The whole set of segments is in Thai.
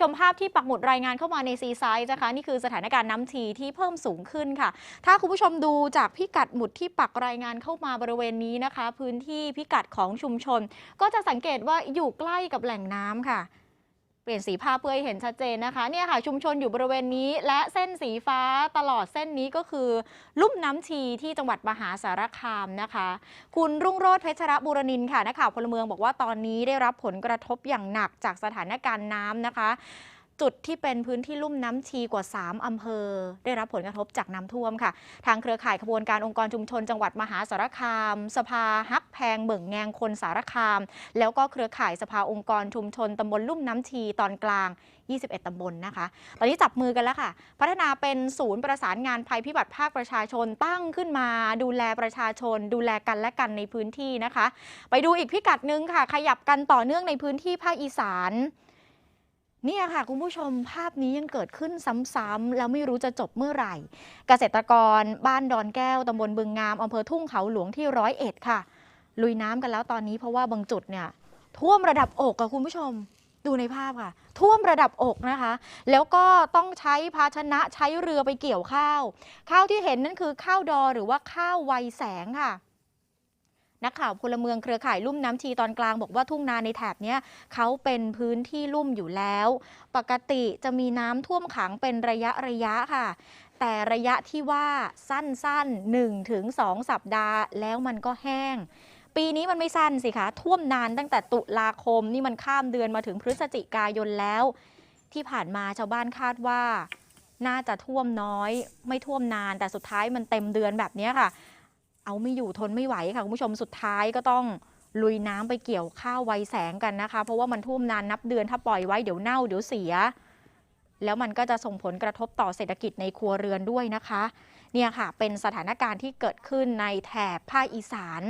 ชมภาพที่ปักหมุดรายงานเข้ามาในซีไซด์นะคะ นี่คือสถานการณ์น้ำทีที่เพิ่มสูงขึ้นค่ะ ถ้าคุณผู้ชมดูจากพิกัดหมุดที่ปักรายงานเข้ามาบริเวณนี้นะคะ พื้นที่พิกัดของชุมชน ก็จะสังเกตว่าอยู่ใกล้กับแหล่งน้ำค่ะ เปลี่ยนสีภาพเพื่อให้เห็นชัดเจนนะคะเนี่ยค่ะชุมชนอยู่บริเวณนี้และเส้นสีฟ้าตลอดเส้นนี้ก็คือ ลุ่มน้ำชีที่จังหวัดมหาสารคามนะคะ คุณรุ่งโรธเพชรบุรนินทร์ค่ะนักข่าวพลเมืองบอกว่าตอนนี้ได้รับผลกระทบอย่างหนักจากสถานการณ์น้ำนะคะ จุดที่เป็นพื้นที่ลุ่มน้ำชีกว่า 3 อำเภอ ได้รับผลกระทบจากน้ำท่วมค่ะ ทางเครือข่ายขบวนการองค์กรชุมชนจังหวัดมหาสารคาม สภาฮักแพงเบิ่งแงงคนสารคาม แล้วก็เครือข่ายสภาองค์กรชุมชนตำบลลุ่มน้ำชีตอนกลาง 21 ตำบลนะคะ ตอนนี้จับมือกันแล้วค่ะ พัฒนาเป็นศูนย์ประสานงานภัยพิบัติภาคประชาชนตั้งขึ้นมา ดูแลประชาชน ดูแลกันและกันในพื้นที่นะคะ ไปดูอีกพิกัดหนึ่งค่ะ ขยับกันต่อเนื่องในพื้นที่ภาคอีสาน เนี่ยค่ะ คุณผู้ชมภาพนี้ยังเกิดขึ้นซ้ำๆแล้วไม่รู้จะจบเมื่อไหร่ เกษตรกรบ้านดอนแก้วตำบลบึงงามอำเภอทุ่งเขาหลวงที่ร้อยเอ็ดค่ะ ลุยน้ำกันแล้วตอนนี้เพราะว่าบางจุดเนี่ย ท่วมระดับอกอะคุณผู้ชม ดูในภาพค่ะ ท่วมระดับอกนะคะ แล้วก็ต้องใช้ภาชนะใช้เรือไปเกี่ยวข้าว ข้าวที่เห็นนั่นคือข้าวดอหรือว่าข้าวไวยแสงค่ะ นักข่าวพลเมืองเครือข่ายลุ่มน้ำชีตอนกลางบอกว่าทุ่งนาในแถบนี้เขาเป็นพื้นที่ลุ่มอยู่แล้ว ปกติจะมีน้ำท่วมขังเป็นระยะระยะค่ะ แต่ระยะที่ว่าสั้นๆ1ถึง2สัปดาห์ แล้วมันก็แห้ง ปีนี้มันไม่สั้นสิคะท่วมนานตั้งแต่ตุลาคมนี่มันข้ามเดือนมาถึงพฤศจิกายนแล้ว ที่ผ่านมาชาวบ้านคาดว่า น่าจะท่วมน้อย ไม่ท่วมนานแต่สุดท้ายมันเต็มเดือนแบบนี้ค่ะ เอาไม่อยู่ทนไม่ไหวค่ะคุณผู้ชมสุดท้ายก็ต้องลุยน้ำไปเกี่ยวข้าวไวแสงกันนะคะ เพราะว่ามันท่วมนานนับเดือนถ้าปล่อยไว้เดี๋ยวเน่าเดี๋ยวเสีย แล้วมันก็จะส่งผลกระทบต่อเศรษฐกิจในครัวเรือนด้วยนะคะ เนี่ยค่ะ เป็นสถานการณ์ที่เกิดขึ้นในแถบภาคอีสาน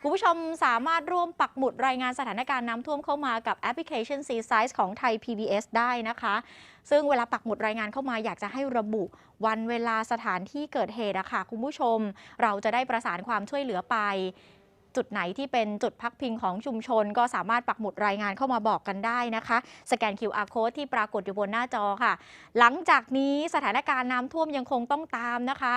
คุณผู้ชมสามารถร่วมปักหมุดรายงานสถานการณ์น้ำท่วมเข้ามากับแอปพลิเคชัน c s i z e ของไทย PBS ได้นะคะ ซึ่งเวลาปักหมุดรายงานเข้ามาอยากจะให้ระบุวันเวลาสถานที่เกิดเหตุอะค่ะคุณผู้ชม เราจะได้ประสานความช่วยเหลือไป จุดไหนที่เป็นจุดพักพิงของชุมชน ก็สามารถปักหมุดรายงานเข้ามาบอกกันได้นะคะ สแกน QR code ที่ปรากฏอยู่บนหน้าจอค่ะ หลังจากนี้สถานการณ์น้ำท่วมยังคงต้องตามนะคะ